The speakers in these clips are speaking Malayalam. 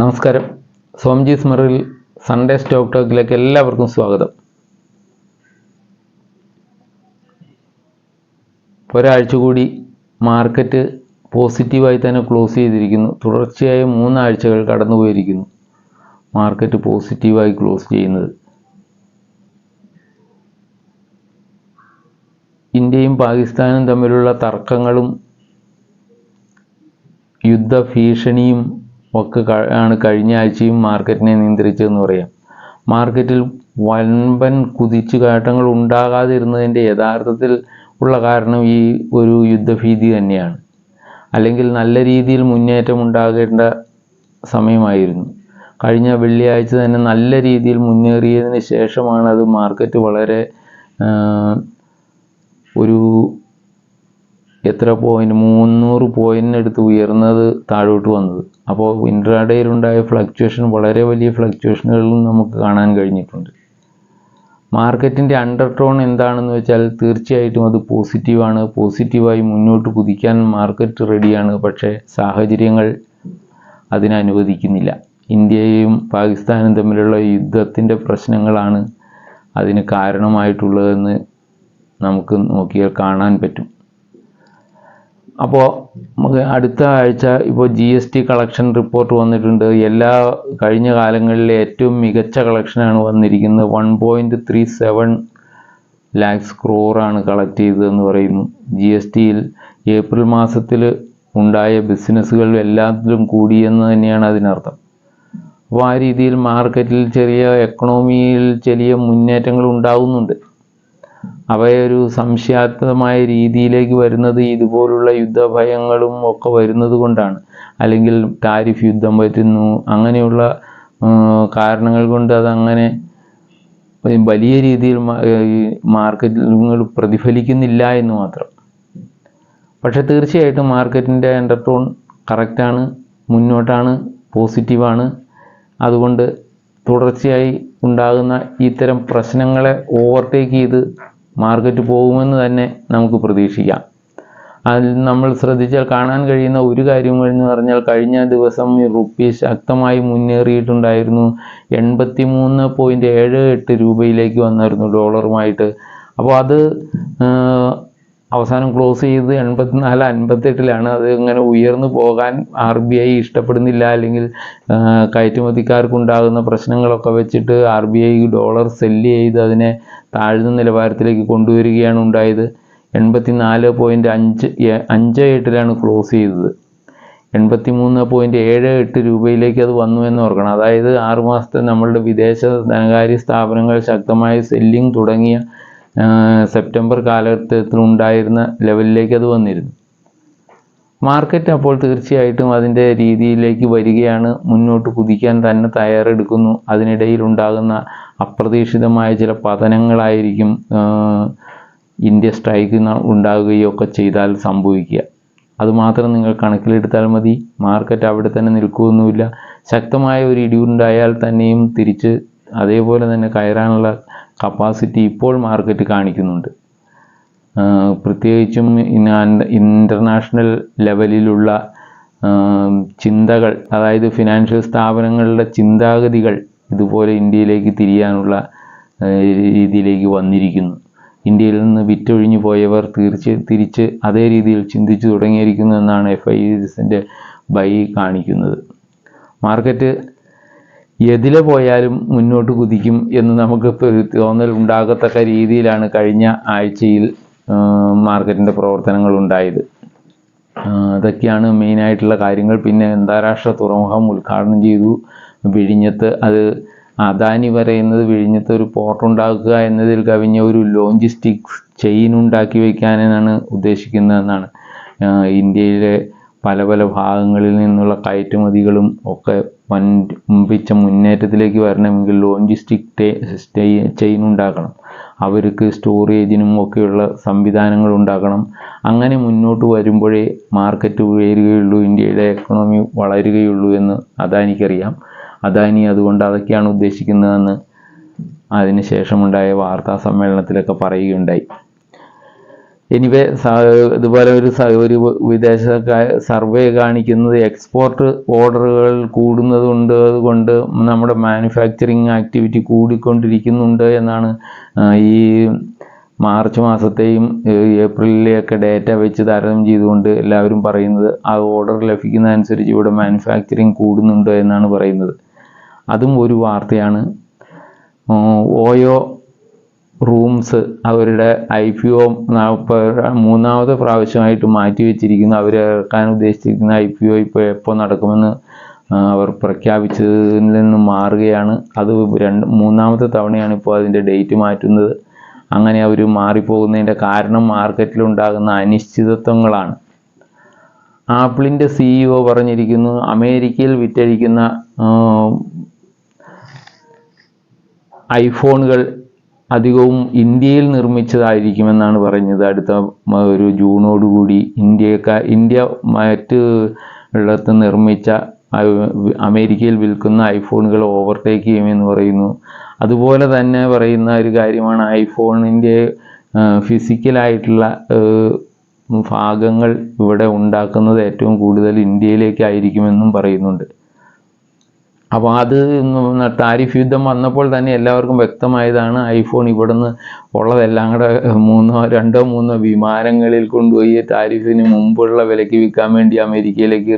നമസ്കാരം. സ്വാമിജി സ്മറിൽ സൺഡേ സ്റ്റോക്ക് ടോക്കിലേക്ക് എല്ലാവർക്കും സ്വാഗതം. ഒരാഴ്ച കൂടി മാർക്കറ്റ് പോസിറ്റീവായി തന്നെ ക്ലോസ് ചെയ്തിരിക്കുന്നു. തുടർച്ചയായ മൂന്നാഴ്ചകൾ കടന്നുപോയിരിക്കുന്നു. മാർക്കറ്റ് പോസിറ്റീവായി ക്ലോസ് ചെയ്യുന്നത്. ഇന്ത്യയും പാകിസ്ഥാനും തമ്മിലുള്ള തർക്കങ്ങളും യുദ്ധ ഭീഷണിയും ഒക്കെ ആണ് കഴിഞ്ഞ ആഴ്ചയും മാർക്കറ്റിനെ നിയന്ത്രിച്ചതെന്ന് പറയാം. മാർക്കറ്റിൽ വൻപൻ കുതിച്ചുകാട്ടങ്ങൾ ഉണ്ടാകാതിരുന്നതിന്റെ യഥാർത്ഥത്തിൽ ഉള്ള കാരണം ഈ ഒരു യുദ്ധഭീതി തന്നെയാണ്. അല്ലെങ്കിൽ നല്ല രീതിയിൽ മുന്നേറ്റം ഉണ്ടാകേണ്ട സമയമായിരുന്നു. കഴിഞ്ഞ വെള്ളിയാഴ്ച തന്നെ നല്ല രീതിയിൽ മുന്നേറിയതിന് ശേഷമാണ് അത് മാർക്കറ്റ് വളരെ ഒരു എത്ര പോയിന്റ് മുന്നൂറ് പോയിന്റിനടുത്ത് ഉയർന്നത് താഴോട്ട് വന്നത്. അപ്പോൾ ഇൻട്രാഡേയിലുണ്ടായ ഫ്ലക്ച്വേഷൻ വളരെ വലിയ ഫ്ലക്ച്വേഷനുകളും നമുക്ക് കാണാൻ കഴിഞ്ഞിട്ടുണ്ട്. മാർക്കറ്റിന്റെ അണ്ടർ ടോൺ എന്താണെന്ന് വെച്ചാൽ തീർച്ചയായിട്ടും അത് പോസിറ്റീവാണ് പോസിറ്റീവായി മുന്നോട്ട് കുതിക്കാൻ മാർക്കറ്റ് റെഡിയാണ് പക്ഷേ സാഹചര്യങ്ങൾ അതിനനുവദിക്കുന്നില്ല ഇന്ത്യയും പാകിസ്ഥാനും തമ്മിലുള്ള യുദ്ധത്തിന്റെ പ്രശ്നങ്ങളാണ് അതിന് കാരണമായിട്ടുള്ളതെന്ന് നമുക്ക് നോക്കിയാൽ കാണാൻ പറ്റും. അപ്പോൾ നമുക്ക് അടുത്ത ആഴ്ച ഇപ്പോൾ G S T collection report വന്നിട്ടുണ്ട്. എല്ലാ കഴിഞ്ഞ കാലങ്ങളിലെ ഏറ്റവും മികച്ച കളക്ഷനാണ് വന്നിരിക്കുന്നത്. One point three seven lakhs ക്രോറാണ് collect ചെയ്തതെന്ന് പറയുന്നു. ജി എസ് ടിയിൽ ഏപ്രിൽ മാസത്തിൽ ഉണ്ടായ ബിസിനസ്സുകൾ എല്ലാത്തിലും കൂടിയെന്ന് തന്നെയാണ് അതിനർത്ഥം. അപ്പോൾ ആ രീതിയിൽ മാർക്കറ്റിൽ ചെറിയ എക്കണോമിയിൽ ചെറിയ മുന്നേറ്റങ്ങൾ ഉണ്ടാകുന്നുണ്ട് അവയൊരു സംശയാത്മകമായ രീതിയിലേക്ക് വരുന്നത് ഇതുപോലുള്ള യുദ്ധഭയങ്ങളും ഒക്കെ വരുന്നത് കൊണ്ടാണ്. അല്ലെങ്കിൽ ടാരിഫ് യുദ്ധം പറ്റുന്നു അങ്ങനെയുള്ള കാരണങ്ങൾ കൊണ്ട് അതങ്ങനെ വലിയ രീതിയിൽ മാർക്കറ്റിൽ പ്രതിഫലിക്കുന്നില്ല എന്ന് മാത്രം. പക്ഷെ തീർച്ചയായിട്ടും മാർക്കറ്റിന്റെ എന്റർടോൺ കറക്റ്റാണ് മുന്നോട്ടാണ് പോസിറ്റീവാണ്. അതുകൊണ്ട് തുടർച്ചയായി ഉണ്ടാകുന്ന ഇത്തരം പ്രശ്നങ്ങളെ ഓവർടേക്ക് ചെയ്ത് മാർക്കറ്റ് പോകുമെന്ന് തന്നെ നമുക്ക് പ്രതീക്ഷിക്കാം. അതിൽ നമ്മൾ ശ്രദ്ധിച്ചാൽ കാണാൻ കഴിയുന്ന ഒരു കാര്യം എന്ന് പറഞ്ഞാൽ കഴിഞ്ഞ ദിവസം റുപ്പി ശക്തമായി മുന്നേറിയിട്ടുണ്ടായിരുന്നു. എൺപത്തി മൂന്ന് പോയിന്റ് ഏഴ് എട്ട് രൂപയിലേക്ക് വന്നായിരുന്നു ഡോളറുമായിട്ട്. അപ്പോൾ അത് അവസാനം ക്ലോസ് ചെയ്ത് എൺപത്തിനാല് അൻപത്തെട്ടിലാണ് അത് ഇങ്ങനെ ഉയർന്നു പോകാൻ ആർ ബി ഐ ഇഷ്ടപ്പെടുന്നില്ല. അല്ലെങ്കിൽ കയറ്റുമതിക്കാർക്കുണ്ടാകുന്ന പ്രശ്നങ്ങളൊക്കെ വെച്ചിട്ട് R B I dollar sell ചെയ്ത് അതിനെ താഴ്ന്ന നിലവാരത്തിലേക്ക് കൊണ്ടുവരികയാണ് ഉണ്ടായത്. എൺപത്തി നാല് പോയിന്റ് അഞ്ച് അഞ്ച് എട്ടിലാണ് ക്ലോസ് ചെയ്തത്. എൺപത്തി മൂന്ന് പോയിന്റ് ഏഴ് എട്ട് രൂപയിലേക്ക് അത് വന്നു എന്ന് ഓർക്കണം. അതായത് ആറുമാസത്തെ നമ്മളുടെ വിദേശ ധനകാര്യ സ്ഥാപനങ്ങൾ ശക്തമായ സെല്ലിംഗ് തുടങ്ങിയ സെപ്റ്റംബർ കാലഘട്ടത്തിലുണ്ടായിരുന്ന ലെവലിലേക്ക് അത് വന്നിരുന്നു. മാർക്കറ്റ് അപ്പോൾ തീർച്ചയായിട്ടും അതിന്റെ രീതിയിലേക്ക് വരികയാണ് മുന്നോട്ട് കുതിക്കാൻ തന്നെ തയ്യാറെടുക്കുന്നു. അതിനിടയിൽ ഉണ്ടാകുന്ന അപ്രതീക്ഷിതമായ ചില പതനങ്ങളായിരിക്കും ഇന്ത്യ സ്ട്രൈക്ക് ഉണ്ടാകുകയോ ഒക്കെ ചെയ്താൽ സംഭവിക്കുക. അതുമാത്രം നിങ്ങൾ കണക്കിലെടുത്താൽ മതി. മാർക്കറ്റ് അവിടെ തന്നെ നിൽക്കുകയൊന്നുമില്ല. ശക്തമായ ഒരു ഇടിവുണ്ടായാൽ തന്നെയും തിരിച്ച് അതേപോലെ തന്നെ കയറാനുള്ള കപ്പാസിറ്റി ഇപ്പോൾ മാർക്കറ്റ് കാണിക്കുന്നുണ്ട്. പ്രത്യേകിച്ചും ഇന്റർനാഷണൽ ലെവലിലുള്ള ചിന്തകൾ അതായത് ഫിനാൻഷ്യൽ സ്ഥാപനങ്ങളുടെ ചിന്താഗതികൾ ഇതുപോലെ ഇന്ത്യയിലേക്ക് തിരിയാനുള്ള രീതിയിലേക്ക് വന്നിരിക്കുന്നു. ഇന്ത്യയിൽ നിന്ന് വിറ്റൊഴിഞ്ഞു പോയവർ തീർച്ച തിരിച്ച് അതേ രീതിയിൽ ചിന്തിച്ചു തുടങ്ങിയിരിക്കുന്നു എന്നാണ് എഫ് ഐ എസിന്റെ ബൈ കാണിക്കുന്നത്. മാർക്കറ്റ് എതിലെ പോയാലും മുന്നോട്ട് കുതിക്കും എന്ന് നമുക്ക് തോന്നൽ ഉണ്ടാകത്തക്ക രീതിയിലാണ് കഴിഞ്ഞ ആഴ്ചയിൽ മാർക്കറ്റിന്റെ പ്രവർത്തനങ്ങൾ ഉണ്ടായത്. അതൊക്കെയാണ് മെയിനായിട്ടുള്ള കാര്യങ്ങൾ. പിന്നെ അന്താരാഷ്ട്ര തുറമുഖം ഉദ്ഘാടനം ചെയ്തു. വിഴിഞ്ഞത്ത് അത് അദാനി പറയുന്നത് വിഴിഞ്ഞത്ത് ഒരു പോർട്ട് ഉണ്ടാക്കുക എന്നതിൽ കവിഞ്ഞ ഒരു ലോജിസ്റ്റിക്സ് ചെയിൻ ഉണ്ടാക്കി വയ്ക്കാനാണ് ഉദ്ദേശിക്കുന്നതെന്നാണ് ഇന്ത്യയിലെ പല പല ഭാഗങ്ങളിൽ നിന്നുള്ള കയറ്റുമതികളും ഒക്കെ വൻപിച്ച മുന്നേറ്റത്തിലേക്ക് വരണമെങ്കിൽ ലോജിസ്റ്റിക് ചെയിൻ ഉണ്ടാക്കണം. അവർക്ക് സ്റ്റോറേജിനും ഒക്കെയുള്ള സംവിധാനങ്ങൾ ഉണ്ടാക്കണം. അങ്ങനെ മുന്നോട്ട് വരുമ്പോഴേ മാർക്കറ്റ് ഉയരുകയുള്ളൂ ഇന്ത്യയുടെ എക്കണോമി വളരുകയുള്ളൂ എന്ന് അദാനിക്കറിയാം. അദാനി അതുകൊണ്ട് അതൊക്കെയാണ് ഉദ്ദേശിക്കുന്നതെന്ന് അതിനുശേഷമുണ്ടായ വാർത്താ സമ്മേളനത്തിലൊക്കെ പറയുകയുണ്ടായി. എനിവേ ഇതുപോലെ ഒരു ഒരു വിദേശ സർവേ കാണിക്കുന്നത് എക്സ്പോർട്ട് ഓർഡറുകൾ കൂടുന്നത് കൊണ്ട് നമ്മുടെ മാനുഫാക്ചറിങ് ആക്ടിവിറ്റി കൂടിക്കൊണ്ടിരിക്കുന്നുണ്ട് എന്നാണ് ഈ മാർച്ച് മാസത്തെയും ഏപ്രിലിലെയൊക്കെ ഡേറ്റ വെച്ച് താരതമ്യം ചെയ്തുകൊണ്ട് എല്ലാവരും പറയുന്നത് ആ ഓർഡർ ലഭിക്കുന്നതനുസരിച്ച് ഇവിടെ മാനുഫാക്ചറിങ് കൂടുന്നുണ്ട് എന്നാണ് പറയുന്നത്. അതും ഒരു വാർത്തയാണ്. ഓയോ റൂംസ് അവരുടെ ഐ പി ഒ മൂന്നാമത് പ്രാവശ്യമായിട്ട് മാറ്റി വെച്ചിരിക്കുന്നു. അവർ ഇറക്കാൻ ഉദ്ദേശിച്ചിരിക്കുന്ന ഐ പി ഒ ഇപ്പോൾ എപ്പോൾ നടക്കുമെന്ന് അവർ പ്രഖ്യാപിച്ചതിൽ നിന്ന് മാറുകയാണ്. അത് രണ്ട് മൂന്നാമത്തെ തവണയാണ് ഇപ്പോൾ അതിന്റെ ഡേറ്റ് മാറ്റുന്നത്. അങ്ങനെ അവർ മാറിപ്പോകുന്നതിന്റെ കാരണം മാർക്കറ്റിലുണ്ടാകുന്ന അനിശ്ചിതത്വങ്ങളാണ്. ആപ്പിളിന്റെ സിഇഒ പറഞ്ഞിരിക്കുന്നു അമേരിക്കയിൽ വിറ്റഴിക്കുന്ന ഐഫോണുകൾ അധികവും ഇന്ത്യയിൽ നിർമ്മിച്ചതായിരിക്കുമെന്നാണ് പറഞ്ഞത് അടുത്ത ഒരു ജൂണോടുകൂടി ഇന്ത്യക്ക ഇന്ത്യ മറ്റ് ഇടത്ത് നിർമ്മിച്ച അമേരിക്കയിൽ വിൽക്കുന്ന ഐഫോണുകൾ ഓവർടേക്ക് ചെയ്യുമെന്ന് പറയുന്നു. അതുപോലെ തന്നെ പറയുന്ന ഒരു കാര്യമാണ് ഐഫോണിന്റെ ഫിസിക്കലായിട്ടുള്ള ഭാഗങ്ങൾ ഇവിടെ ഉണ്ടാക്കുന്നത് ഏറ്റവും കൂടുതൽ ഇന്ത്യയിലേക്കായിരിക്കുമെന്നും പറയുന്നുണ്ട്. അപ്പോൾ അത് താരിഫ് യുദ്ധം വന്നപ്പോൾ തന്നെ എല്ലാവർക്കും വ്യക്തമായതാണ് ഐഫോൺ ഇവിടുന്ന് ഉള്ളതെല്ലാം കൂടെ മൂന്നോ രണ്ടോ മൂന്നോ വിമാനങ്ങളിൽ കൊണ്ടുപോയി ടാരിഫിന് മുമ്പുള്ള വിലയ്ക്ക് വിൽക്കാൻ വേണ്ടി അമേരിക്കയിലേക്ക്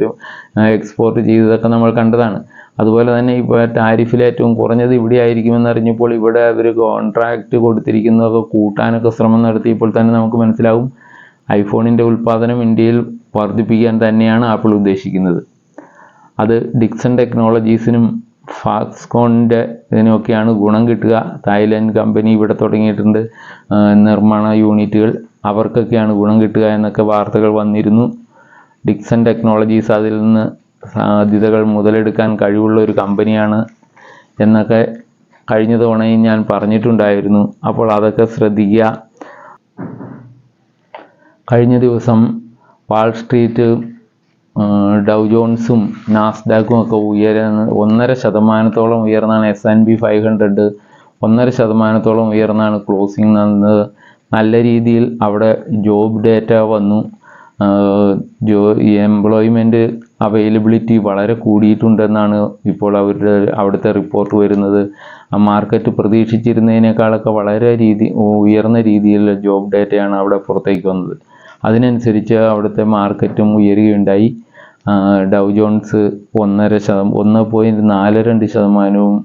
എക്സ്പോർട്ട് ചെയ്തതൊക്കെ നമ്മൾ കണ്ടതാണ്. അതുപോലെ തന്നെ ഇപ്പോൾ ടാരിഫിൽ ഏറ്റവും കുറഞ്ഞത് ഇവിടെ ആയിരിക്കുമെന്ന് അറിഞ്ഞപ്പോൾ ഇവിടെ അവർ കോൺട്രാക്റ്റ് കൊടുത്തിരിക്കുന്നതൊക്കെ കൂട്ടാനൊക്കെ ശ്രമം നടത്തിയപ്പോൾ തന്നെ നമുക്ക് മനസ്സിലാവും ഐഫോണിന്റെ ഉൽപ്പാദനം ഇന്ത്യയിൽ വർദ്ധിപ്പിക്കാൻ തന്നെയാണ് ആപ്പിൾ ഉദ്ദേശിക്കുന്നത്. അത് ഡിക്സൺ ടെക്നോളജീസിനും ഫാക്സ്കോണിന്റെ ഇതിനൊക്കെയാണ് ഗുണം കിട്ടുക. തായ്ലൻഡ് കമ്പനി ഇവിടെ തുടങ്ങിയിട്ടുണ്ട്. നിർമ്മാണ യൂണിറ്റുകൾ അവർക്കൊക്കെയാണ് ഗുണം കിട്ടുക എന്നൊക്കെ വാർത്തകൾ വന്നിരുന്നു. ഡിക്സൺ ടെക്നോളജീസ് അതിൽ നിന്ന് സാധ്യതകൾ മുതലെടുക്കാൻ കഴിവുള്ള ഒരു കമ്പനിയാണ് എന്നൊക്കെ കഴിഞ്ഞ തവണയും ഞാൻ പറഞ്ഞിട്ടുണ്ടായിരുന്നു. അപ്പോൾ അതൊക്കെ ശ്രദ്ധിക്കുക. കഴിഞ്ഞ ദിവസം വാൾ സ്ട്രീറ്റ് ഡൗ ജോൺസും നാസ്ഡാക്കും ഒക്കെ ഉയരുന്ന ഒന്നര ശതമാനത്തോളം ഉയർന്നാണ് S and P five hundred ഒന്നര ശതമാനത്തോളം ഉയർന്നാണ് ക്ലോസിംഗ് നടന്നത്. നല്ല രീതിയിൽ അവിടെ ജോബ് ഡേറ്റ വന്നു. ജോ എംപ്ലോയ്മെന്റ് അവൈലബിലിറ്റി വളരെ കൂടിയിട്ടുണ്ടെന്നാണ് ഇപ്പോൾ അവരുടെ അവിടുത്തെ റിപ്പോർട്ട് വരുന്നത്. മാർക്കറ്റ് പ്രതീക്ഷിച്ചിരുന്നതിനേക്കാളൊക്കെ വളരെ രീതി ഉയർന്ന രീതിയിലുള്ള ജോബ് ഡേറ്റയാണ് അവിടെ പുറത്തേക്ക് വന്നത്. അതിനനുസരിച്ച് അവിടുത്തെ മാർക്കറ്റും ഉയരുകയുണ്ടായി. ഡൗ ജോൺസ് ഒന്നര ശതം ഒന്ന് പോയിന്റ് നാല് രണ്ട് ശതമാനവും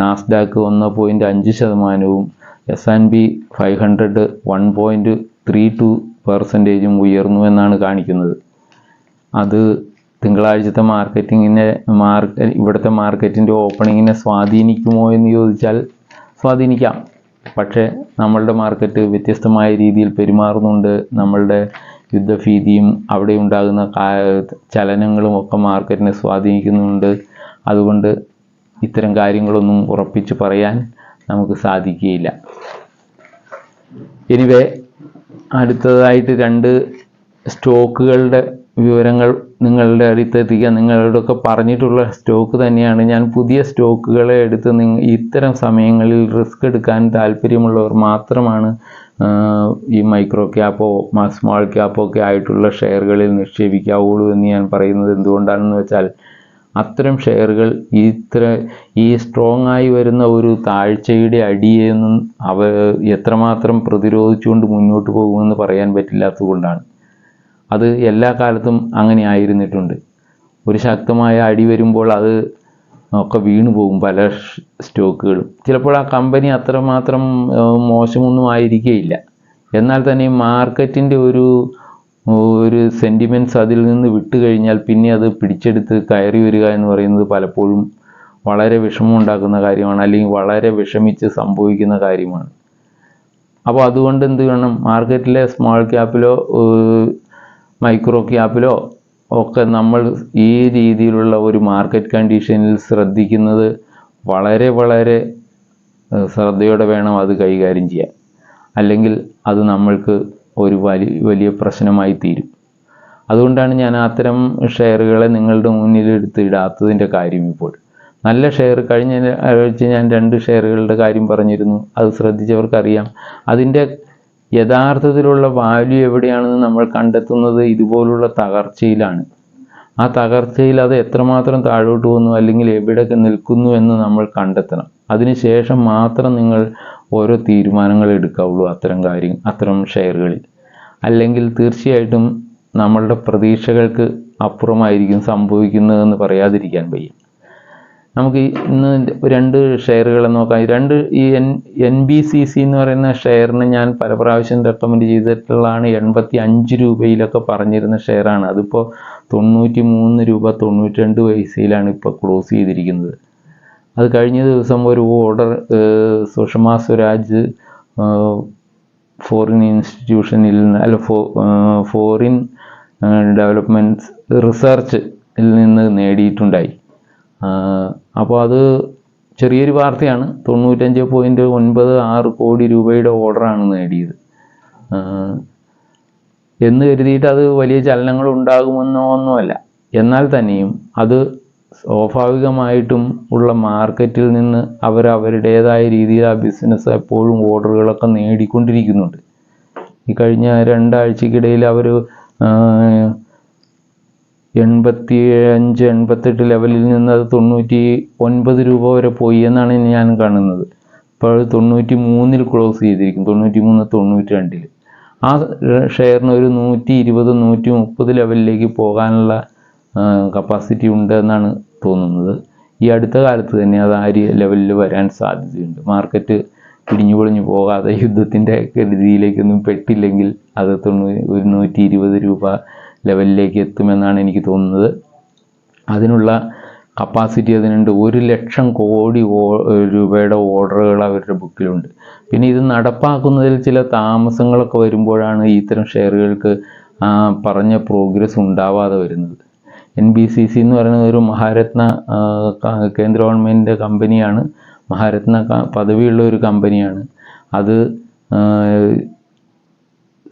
നാസ്ഡാക്ക് ഒന്ന് പോയിന്റ് അഞ്ച് ശതമാനവും S and P five hundred one point three two പെർസെന്റേജും ഉയർന്നു എന്നാണ് കാണിക്കുന്നത്. അത് തിങ്കളാഴ്ചത്തെ മാർക്കറ്റിങ്ങിനെ മാർക്ക ഇവിടുത്തെ മാർക്കറ്റിന്റെ ഓപ്പണിങ്ങിനെ സ്വാധീനിക്കുമോ എന്ന് ചോദിച്ചാൽ സ്വാധീനിക്കാം. പക്ഷേ നമ്മളുടെ മാർക്കറ്റ് വ്യത്യസ്തമായ രീതിയിൽ പെരുമാറുന്നുണ്ട്. നമ്മളുടെ യുദ്ധഭീതിയും അവിടെ ഉണ്ടാകുന്ന ചലനങ്ങളും ഒക്കെ മാർക്കറ്റിനെ സ്വാധീനിക്കുന്നുണ്ട്. അതുകൊണ്ട് ഇത്തരം കാര്യങ്ങളൊന്നും ഉറപ്പിച്ച് പറയാൻ നമുക്ക് സാധിക്കുകയില്ല. എനിവേ അടുത്തതായിട്ട് രണ്ട് സ്റ്റോക്കുകളുടെ വിവരങ്ങൾ നിങ്ങളുടെ അടുത്ത് എത്തിക്കാൻ നിങ്ങളോടൊക്കെ പറഞ്ഞിട്ടുള്ള സ്റ്റോക്ക് തന്നെയാണ്. ഞാൻ പുതിയ സ്റ്റോക്കുകളെ എടുത്ത് നിങ്ങൾ ഇത്തരം സമയങ്ങളിൽ റിസ്ക് എടുക്കാൻ താല്പര്യമുള്ളവർ മാത്രമാണ് ഈ മൈക്രോ ക്യാപ്പോ സ്മോൾ ക്യാപ്പോ ഒക്കെ ആയിട്ടുള്ള ഷെയറുകളിൽ നിക്ഷേപിക്കാവുള്ളൂ എന്ന് ഞാൻ പറയുന്നത് എന്തുകൊണ്ടാണെന്ന് വെച്ചാൽ അത്തരം ഷെയറുകൾ ഇത്ര ഈ സ്ട്രോങ് ആയി വരുന്ന ഒരു താഴ്ചയുടെ അടിയെന്നും അവ എത്രമാത്രം പ്രതിരോധിച്ചുകൊണ്ട് മുന്നോട്ട് പോകുമെന്ന് പറയാൻ പറ്റില്ലാത്തതുകൊണ്ടാണ്. അത് എല്ലാ കാലത്തും അങ്ങനെ ആയിരുന്നിട്ടുണ്ട്. ഒരു ശക്തമായ അടി വരുമ്പോൾ അത് ഒക്കെ വീണു പോകും പല സ്റ്റോക്കുകളും. ചിലപ്പോൾ ആ കമ്പനി അത്രമാത്രം മോശമൊന്നും ആയിരിക്കുകയില്ല എന്നാൽ തന്നെ മാർക്കറ്റിന്റെ ഒരു ഒരു സെന്റിമെന്റ്സ് അതിൽ നിന്ന് വിട്ടു കഴിഞ്ഞാൽ പിന്നെ അത് പിടിച്ചെടുത്ത് കയറി വരിക എന്ന് പറയുന്നത് പലപ്പോഴും വളരെ വിഷമമുണ്ടാക്കുന്ന കാര്യമാണ് അല്ലെങ്കിൽ വളരെ വിഷമിച്ച് സംഭവിക്കുന്ന കാര്യമാണ്. അപ്പോൾ അതുകൊണ്ട് എന്ത് വേണം മാർക്കറ്റിലെ സ്മോൾ ക്യാപ്പിലോ മൈക്രോ ക്യാപ്പിലോ ഒക്കെ നമ്മൾ ഈ രീതിയിലുള്ള ഒരു മാർക്കറ്റ് കണ്ടീഷനിൽ ശ്രദ്ധിക്കുന്നത് വളരെ വളരെ ശ്രദ്ധയോടെ വേണം അത് കൈകാര്യം ചെയ്യാൻ. അല്ലെങ്കിൽ അത് നമ്മൾക്ക് ഒരു വലിയ വലിയ പ്രശ്നമായി തീരും. അതുകൊണ്ടാണ് ഞാൻ അത്തരം ഷെയറുകളെ നിങ്ങളുടെ മുന്നിൽ എടുത്തിടാത്തതിന്റെ കാര്യം ഇപ്പോൾ. നല്ല ഷെയർ കഴിഞ്ഞ ആഴ്ച ഞാൻ രണ്ട് ഷെയറുകളുടെ കാര്യം പറഞ്ഞിരുന്നു. അത് ശ്രദ്ധിച്ചവർക്കറിയാം. അതിന്റെ യഥാർത്ഥത്തിലുള്ള വാല്യൂ എവിടെയാണെന്ന് നമ്മൾ കണ്ടെത്തുന്നത് ഇതുപോലുള്ള തകർച്ചയിലാണ്. ആ തകർച്ചയിൽ അത് എത്രമാത്രം താഴോട്ട് പോകുന്നു അല്ലെങ്കിൽ എവിടെയൊക്കെ നിൽക്കുന്നു എന്ന് നമ്മൾ കണ്ടെത്തണം. അതിനുശേഷം മാത്രം നിങ്ങൾ ഓരോ തീരുമാനങ്ങൾ എടുക്കാവുള്ളൂ അത്തരം കാര്യം അത്തരം ഷെയറുകളിൽ. അല്ലെങ്കിൽ തീർച്ചയായിട്ടും നമ്മളുടെ പ്രതീക്ഷകൾക്ക് അപ്പുറമായിരിക്കും സംഭവിക്കുന്നതെന്ന് പറയാതിരിക്കാൻ വയ്യ. നമുക്ക് ഇന്ന് രണ്ട് ഷെയറുകൾ നോക്കാം. രണ്ട് ഈ N N B C C എന്ന് പറയുന്ന ഷെയറിന് ഞാൻ പല പ്രാവശ്യം റെക്കമെൻഡ് ചെയ്തിട്ടുള്ളതാണ്. എൺപത്തി അഞ്ച് രൂപയിലൊക്കെ പറഞ്ഞിരുന്ന ഷെയറാണ്. അതിപ്പോൾ തൊണ്ണൂറ്റി മൂന്ന് രൂപ തൊണ്ണൂറ്റി രണ്ട് പൈസയിലാണ് ഇപ്പോൾ ക്ലോസ് ചെയ്തിരിക്കുന്നത്. അത് കഴിഞ്ഞ ദിവസം ഒരു ഓർഡർ സുഷമ സ്വരാജ് ഫോറിൻ ഇൻസ്റ്റിറ്റ്യൂഷനിൽ നിന്ന് അല്ല ഫോ ഫോറിൻ ഡെവലപ്മെന്റ്സ് റിസർച്ചിൽ നിന്ന് നേടിയിട്ടുണ്ടായി. അപ്പോൾ അത് ചെറിയൊരു വാർത്തയാണ്. തൊണ്ണൂറ്റഞ്ച് പോയിന്റ് ഒൻപത് ആറ് കോടി രൂപയുടെ ഓർഡറാണ് നേടിയത്. എന്ന് കരുതിയിട്ട് അത് വലിയ ചലനങ്ങൾ ഉണ്ടാകുമെന്നോ ഒന്നുമല്ല എന്നാൽ തന്നെയും അത് സ്വാഭാവികമായിട്ടും ഉള്ള മാർക്കറ്റിൽ നിന്ന് അവർ അവരുടേതായ രീതിയിൽ ആ ബിസിനസ് എപ്പോഴും ഓർഡറുകളൊക്കെ നേടിക്കൊണ്ടിരിക്കുന്നുണ്ട്. ഈ കഴിഞ്ഞ രണ്ടാഴ്ചക്കിടയിൽ അവർ എൺപത്തി അഞ്ച് എൺപത്തെട്ട് ലെവലിൽ നിന്ന് അത് തൊണ്ണൂറ്റി ഒൻപത് രൂപ വരെ പോയി എന്നാണ് ഞാൻ കാണുന്നത്. ഇപ്പോൾ അത് തൊണ്ണൂറ്റി മൂന്നിൽ ക്ലോസ് ചെയ്തിരിക്കും. തൊണ്ണൂറ്റി മൂന്ന് തൊണ്ണൂറ്റി രണ്ടിൽ ആ ഷെയറിന് ഒരു നൂറ്റി ഇരുപത് നൂറ്റി മുപ്പത് ലെവലിലേക്ക് പോകാനുള്ള കപ്പാസിറ്റി ഉണ്ട് എന്നാണ് തോന്നുന്നത്. ഈ അടുത്ത കാലത്ത് തന്നെ അത് ആ ലെവലിൽ വരാൻ സാധ്യതയുണ്ട്. മാർക്കറ്റ് പിടിഞ്ഞു പൊളിഞ്ഞു പോകാതെ യുദ്ധത്തിന്റെ ഗതിയിലേക്കൊന്നും പെട്ടില്ലെങ്കിൽ അത് തൊണ്ണൂ ഒരു നൂറ്റി ഇരുപത് രൂപ ലെവലിലേക്ക് എത്തുമെന്നാണ് എനിക്ക് തോന്നുന്നത്. അതിനുള്ള കപ്പാസിറ്റി അതിനുണ്ട്. ഒരു ലക്ഷം കോടി രൂപയുടെ ഓർഡറുകൾ അവരുടെ ബുക്കിലുണ്ട്. പിന്നെ ഇത് നടപ്പാക്കുന്നതിൽ ചില താമസങ്ങളൊക്കെ വരുമ്പോഴാണ് ഇത്തരം ഷെയറുകൾക്ക് പറഞ്ഞ പ്രോഗ്രസ് ഉണ്ടാവാതെ വരുന്നത്. എൻ ബി സി സി എന്ന് പറയുന്നത് ഒരു മഹാരത്ന കേന്ദ്ര ഗവൺമെന്റിന്റെ കമ്പനിയാണ് മഹാരത്ന പദവിയുള്ള ഒരു കമ്പനിയാണ് അത്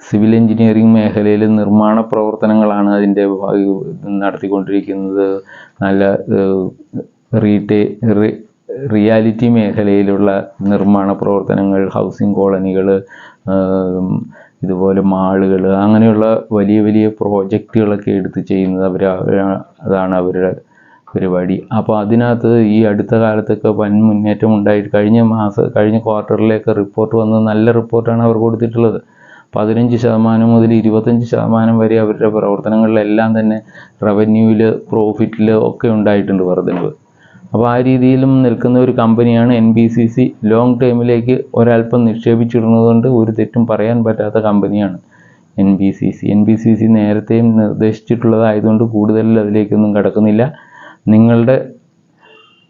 സിവിൽ എഞ്ചിനീയറിംഗ് മേഖലയിൽ നിർമ്മാണ പ്രവർത്തനങ്ങളാണ് അതിന്റെ നടത്തിക്കൊണ്ടിരിക്കുന്നത്. നല്ല റീറ്റേ റിയാലിറ്റി മേഖലയിലുള്ള നിർമ്മാണ പ്രവർത്തനങ്ങൾ ഹൗസിംഗ് കോളനികൾ ഇതുപോലെ മാളുകൾ അങ്ങനെയുള്ള വലിയ വലിയ പ്രോജക്റ്റുകളൊക്കെ എടുത്ത് ചെയ്യുന്നത് അവർ അതാണ് അവരുടെ പരിപാടി. അപ്പോൾ അതിനകത്ത് ഈ അടുത്ത കാലത്തൊക്കെ വൻ മുന്നേറ്റം ഉണ്ടായി. കഴിഞ്ഞ മാസം കഴിഞ്ഞ ക്വാർട്ടറിലേക്ക് റിപ്പോർട്ട് വന്നത് നല്ല റിപ്പോർട്ടാണ് അവർ കൊടുത്തിട്ടുള്ളത്. പതിനഞ്ച് ശതമാനം മുതൽ ഇരുപത്തഞ്ച് ശതമാനം വരെ അവരുടെ പ്രവർത്തനങ്ങളിലെല്ലാം തന്നെ റവന്യൂവിൽ പ്രോഫിറ്റിൽ ഒക്കെ ഉണ്ടായിട്ടുണ്ട് വർധനവ്. അപ്പോൾ ആ രീതിയിലും നിൽക്കുന്ന ഒരു കമ്പനിയാണ് N B C C long ടൈമിലേക്ക് ഒരല്പം നിക്ഷേപിച്ചിടുന്നതുകൊണ്ട് ഒരു തെറ്റും പറയാൻ പറ്റാത്ത കമ്പനിയാണ് N B C C N B C C നേരത്തെയും നിർദ്ദേശിച്ചിട്ടുള്ളതായതുകൊണ്ട് കൂടുതൽ അതിലേക്കൊന്നും കടക്കുന്നില്ല. നിങ്ങളുടെ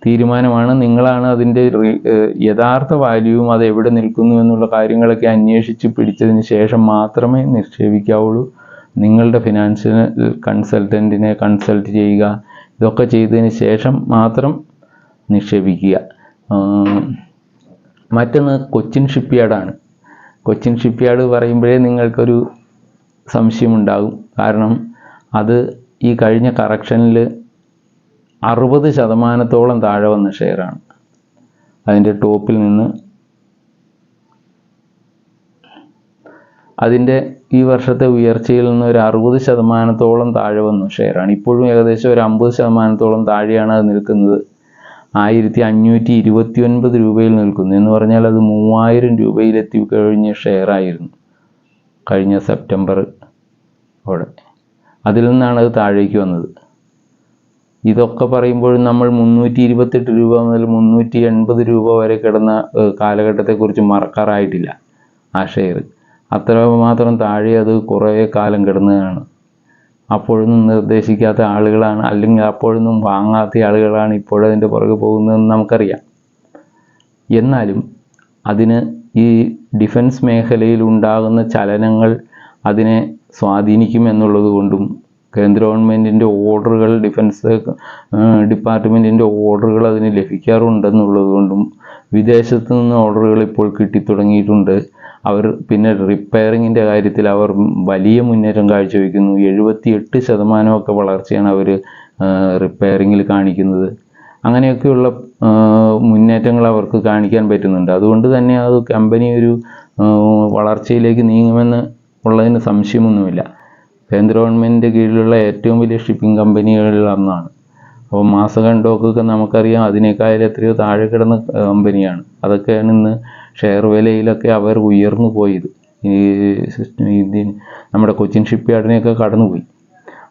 തീരുമാനമാണ്. നിങ്ങളാണ് അതിന്റെ യഥാർത്ഥ വാല്യൂവും അത് എവിടെ നിൽക്കുന്നു എന്നുള്ള കാര്യങ്ങളൊക്കെ അന്വേഷിച്ച് പിടിച്ചതിന് ശേഷം മാത്രമേ നിക്ഷേപിക്കാവുള്ളൂ. നിങ്ങളുടെ ഫിനാൻഷ്യൽ കൺസൾട്ടന്റിനെ കൺസൾട്ട് ചെയ്യുക ഇതൊക്കെ ചെയ്തതിന് ശേഷം മാത്രം നിക്ഷേപിക്കുക. മറ്റൊന്ന് കൊച്ചിൻ ഷിപ്പ്യാർഡാണ്. കൊച്ചിൻ ഷിപ്പ്യാർഡ് പറയുമ്പോഴേ നിങ്ങൾക്കൊരു സംശയമുണ്ടാകും. കാരണം അത് ഈ കഴിഞ്ഞ കറക്ഷനിൽ അറുപത് ശതമാനത്തോളം താഴെ വന്ന ഷെയറാണ്. അതിന്റെ ടോപ്പിൽ നിന്ന് അതിന്റെ ഈ വർഷത്തെ ഉയർച്ചയിൽ നിന്ന് ഒരു അറുപത് ശതമാനത്തോളം താഴെ വന്നു ഷെയറാണ്. ഇപ്പോഴും ഏകദേശം ഒരു അമ്പത് ശതമാനത്തോളം താഴെയാണ് അത് നിൽക്കുന്നത്. ആയിരത്തി അഞ്ഞൂറ്റി ഇരുപത്തി ഒൻപത് രൂപയിൽ നിൽക്കുന്നു. എന്ന് പറഞ്ഞാൽ അത് മൂവായിരം രൂപയിൽ എത്തിക്കഴിഞ്ഞ ഷെയറായിരുന്നു കഴിഞ്ഞ സെപ്റ്റംബർ ഓടെ അതിൽ നിന്നാണ് അത് താഴേക്ക് വന്നത്. ഇതൊക്കെ പറയുമ്പോഴും നമ്മൾ മുന്നൂറ്റി ഇരുപത്തെട്ട് രൂപ മുതൽ മുന്നൂറ്റി എൺപത് രൂപ വരെ കിടന്ന കാലഘട്ടത്തെക്കുറിച്ച് മറക്കാറായിട്ടില്ല ആ ഷെയർ. അത്രമാത്രം താഴെ അത് കുറേ കാലം കിടന്നതാണ്. അപ്പോഴൊന്നും നിർദ്ദേശിക്കാത്ത ആളുകളാണ് അല്ലെങ്കിൽ അപ്പോഴൊന്നും വാങ്ങാത്ത ആളുകളാണ് ഇപ്പോഴതിന്റെ പുറകെ പോകുന്നതെന്ന് നമുക്കറിയാം. എന്നാലും അതിന് ഈ ഡിഫൻസ് മേഖലയിൽ ഉണ്ടാകുന്ന ചലനങ്ങൾ അതിനെ സ്വാധീനിക്കും എന്നുള്ളത് കൊണ്ടും കേന്ദ്ര ഗവൺമെന്റിന്റെ ഓർഡറുകൾ ഡിഫൻസ് ഡിപ്പാർട്ട്മെന്റിന്റെ ഓർഡറുകൾ അതിന് ലഭിക്കാറുണ്ടെന്നുള്ളത് കൊണ്ടും വിദേശത്ത് നിന്ന് ഓർഡറുകൾ ഇപ്പോൾ കിട്ടിത്തുടങ്ങിയിട്ടുണ്ട്. അവർ പിന്നെ റിപ്പയറിങ്ങിന്റെ കാര്യത്തിൽ അവർ വലിയ മുന്നേറ്റം കാഴ്ചവെക്കുന്നു. എഴുപത്തി എട്ട് ശതമാനമൊക്കെ വളർച്ചയാണ് അവർ റിപ്പയറിങ്ങിൽ കാണിക്കുന്നത്. അങ്ങനെയൊക്കെയുള്ള മുന്നേറ്റങ്ങൾ അവർക്ക് കാണിക്കാൻ പറ്റുന്നുണ്ട്. അതുകൊണ്ട് തന്നെ അത് കമ്പനി ഒരു വളർച്ചയിലേക്ക് നീങ്ങുമെന്ന് ഉള്ളതിന് സംശയമൊന്നുമില്ല. കേന്ദ്ര ഗവൺമെന്റിന്റെ കീഴിലുള്ള ഏറ്റവും വലിയ ഷിപ്പിംഗ് കമ്പനികളിൽ ഒന്നാണ്. അപ്പോൾ മാസകം ഡോക്കൊക്കെ നമുക്കറിയാം അതിനേക്കാൾ എത്രയോ താഴെ കിടന്ന കമ്പനിയാണ് അതൊക്കെയാണ് ഇന്ന് ഷെയർ വിലയിലൊക്കെ അവർ ഉയർന്നു പോയത്. ഈ നമ്മുടെ കൊച്ചിൻ ഷിപ്പ് യാർഡിനെയൊക്കെ കടന്നുപോയി.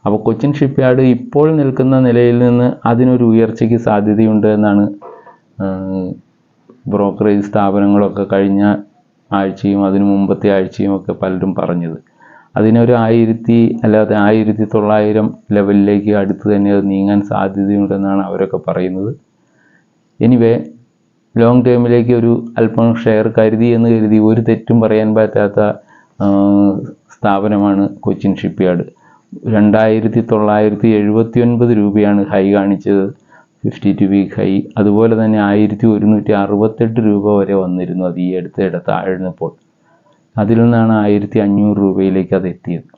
അപ്പോൾ കൊച്ചിൻ ഷിപ്പ് യാർഡ് ഇപ്പോൾ നിൽക്കുന്ന നിലയിൽ നിന്ന് അതിനൊരു ഉയർച്ചയ്ക്ക് സാധ്യതയുണ്ട് എന്നാണ് ബ്രോക്കറേജ് സ്ഥാപനങ്ങളൊക്കെ കഴിഞ്ഞ ആഴ്ചയും അതിനു മുമ്പത്തെ ആഴ്ചയും ഒക്കെ പലരും പറഞ്ഞത്. അതിനൊരു ആയിരത്തി അല്ലാതെ ആയിരത്തി തൊള്ളായിരം ലെവലിലേക്ക് അടുത്ത് തന്നെ അത് നീങ്ങാൻ സാധ്യതയുണ്ടെന്നാണ് അവരൊക്കെ പറയുന്നത്. എനിവേ ലോങ് ടേമിലേക്ക് ഒരു അല്പം ഷെയർ കരുതി എന്ന് കരുതി ഒരു തെറ്റും പറയാൻ പറ്റാത്ത സ്ഥാപനമാണ് കൊച്ചിൻ ഷിപ്പ് യാർഡ് രണ്ടായിരത്തി തൊള്ളായിരത്തി എഴുപത്തി ഒൻപത് രൂപയാണ് ഹൈ കാണിച്ചത്. ഫിഫ്റ്റി ടു വീക്ക് ഹൈ അതുപോലെ തന്നെ ആയിരത്തി ഒരുന്നൂറ്റി അറുപത്തെട്ട് രൂപ വരെ വന്നിരുന്നു അത് ഈ അടുത്തിടെ താഴ്ന്നപ്പോൾ. അതിൽ നിന്നാണ് ആയിരത്തി അഞ്ഞൂറ് രൂപയിലേക്ക് അത് എത്തിയത്.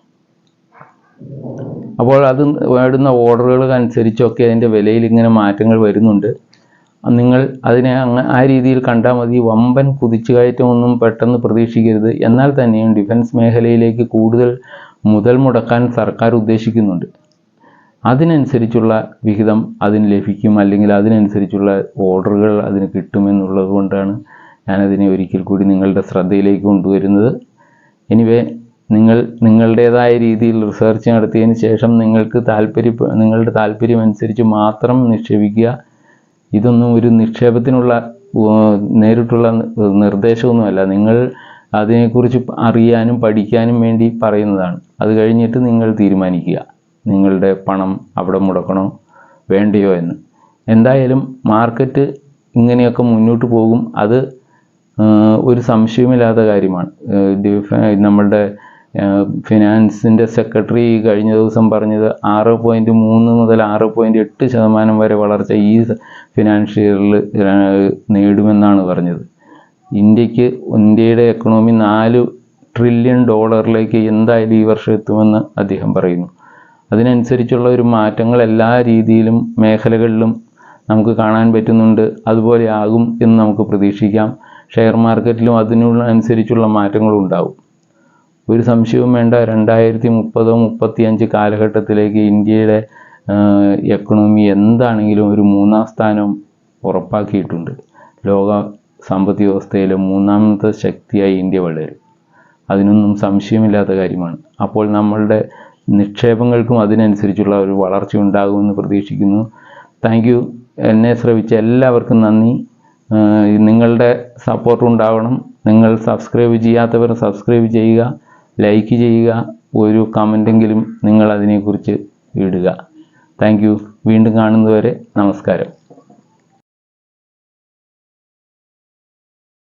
അപ്പോൾ അത് വേടുന്ന ഓർഡറുകൾ അനുസരിച്ചൊക്കെ അതിന്റെ വിലയിൽ ഇങ്ങനെ മാറ്റങ്ങൾ വരുന്നുണ്ട്. നിങ്ങൾ അതിനെ അങ്ങ ആ രീതിയിൽ കണ്ടാൽ മതി. വമ്പൻ കുതിച്ചുകയറ്റമൊന്നും പെട്ടെന്ന് പ്രതീക്ഷിക്കരുത്. എന്നാൽ തന്നെയും ഡിഫൻസ് മേഖലയിലേക്ക് കൂടുതൽ മുതൽ മുടക്കാൻ സർക്കാർ ഉദ്ദേശിക്കുന്നുണ്ട്. അതിനനുസരിച്ചുള്ള വിഹിതം അതിന് ലഭിക്കും. അല്ലെങ്കിൽ അതിനനുസരിച്ചുള്ള ഓർഡറുകൾ അതിന് കിട്ടുമെന്നുള്ളത് കൊണ്ടാണ് ഞാനതിനെ ഒരിക്കൽ കൂടി നിങ്ങളുടെ ശ്രദ്ധയിലേക്ക് കൊണ്ടുവരുന്നത്. എനിവേ നിങ്ങൾ നിങ്ങളുടേതായ രീതിയിൽ റിസർച്ച് നടത്തിയതിന് ശേഷം നിങ്ങൾക്ക് താല്പര്യ നിങ്ങളുടെ താല്പര്യം അനുസരിച്ച് മാത്രം നിക്ഷേപിക്കുക. ഇതൊന്നും ഒരു നിക്ഷേപത്തിനുള്ള നേരിട്ടുള്ള നിർദ്ദേശമൊന്നുമല്ല. നിങ്ങൾ അതിനെക്കുറിച്ച് അറിയാനും പഠിക്കാനും വേണ്ടി പറയുന്നതാണ്. അത് കഴിഞ്ഞിട്ട് നിങ്ങൾ തീരുമാനിക്കുക. നിങ്ങളുടെ പണം അവിടെ മുടക്കണോ? വേണ്ടയോ എന്ന്. എന്തായാലും മാർക്കറ്റ് ഇങ്ങനെയൊക്കെ മുന്നോട്ട് പോകും. അത് ഒരു സംശയമില്ലാത്ത കാര്യമാണ്. നമ്മളുടെ ഫിനാൻസിന്റെ സെക്രട്ടറി കഴിഞ്ഞ ദിവസം പറഞ്ഞത് ആറ് പോയിന്റ് മൂന്ന് മുതൽ ആറ് പോയിന്റ് എട്ട് ശതമാനം വരെ വളർച്ച ഈ ഫിനാൻഷ്യലിൽ നേടുമെന്നാണ് പറഞ്ഞത്. ഇന്ത്യയ്ക്ക് ഇന്ത്യയുടെ എക്കണോമി നാല് ട്രില്യൺ ഡോളറിലേക്ക് എന്തായാലും ഈ വർഷം എത്തുമെന്ന് അദ്ദേഹം പറയുന്നു. അതിനനുസരിച്ചുള്ള ഒരു മാറ്റങ്ങൾ എല്ലാ രീതിയിലും മേഖലകളിലും നമുക്ക് കാണാൻ പറ്റുന്നുണ്ട്. അതുപോലെ ആകും എന്ന് നമുക്ക് പ്രതീക്ഷിക്കാം. ഷെയർ മാർക്കറ്റിലും അതിനുള്ള അനുസരിച്ചുള്ള മാറ്റങ്ങളും ഉണ്ടാവും ഒരു സംശയവും വേണ്ട. രണ്ടായിരത്തി മുപ്പതോ മുപ്പത്തിയഞ്ച് കാലഘട്ടത്തിലേക്ക് ഇന്ത്യയുടെ എക്കണോമി എന്താണെങ്കിലും ഒരു മൂന്നാം സ്ഥാനം ഉറപ്പാക്കിയിട്ടുണ്ട്. ലോക സാമ്പത്തിക വ്യവസ്ഥയിലെ മൂന്നാമത്തെ ശക്തിയായി ഇന്ത്യ വളരും. അതിനൊന്നും സംശയമില്ലാത്ത കാര്യമാണ്. അപ്പോൾ നമ്മളുടെ നിക്ഷേപങ്ങൾക്കും അതിനനുസരിച്ചുള്ള ഒരു വളർച്ച ഉണ്ടാകുമെന്ന് പ്രതീക്ഷിക്കുന്നു. Thank you. എന്നെ ശ്രവിച്ച എല്ലാവർക്കും നന്ദി. നിങ്ങളുടെ സപ്പോർട്ട് ഉണ്ടാവണം. നിങ്ങൾ സബ്സ്ക്രൈബ് ചെയ്യാത്തവർ സബ്സ്ക്രൈബ് ചെയ്യുക ലൈക്ക് ചെയ്യുക ഒരു കമന്റെങ്കിലും നിങ്ങൾ അതിനെക്കുറിച്ച് ഇടുക. താങ്ക് വീണ്ടും കാണുന്നതുവരെ നമസ്കാരം.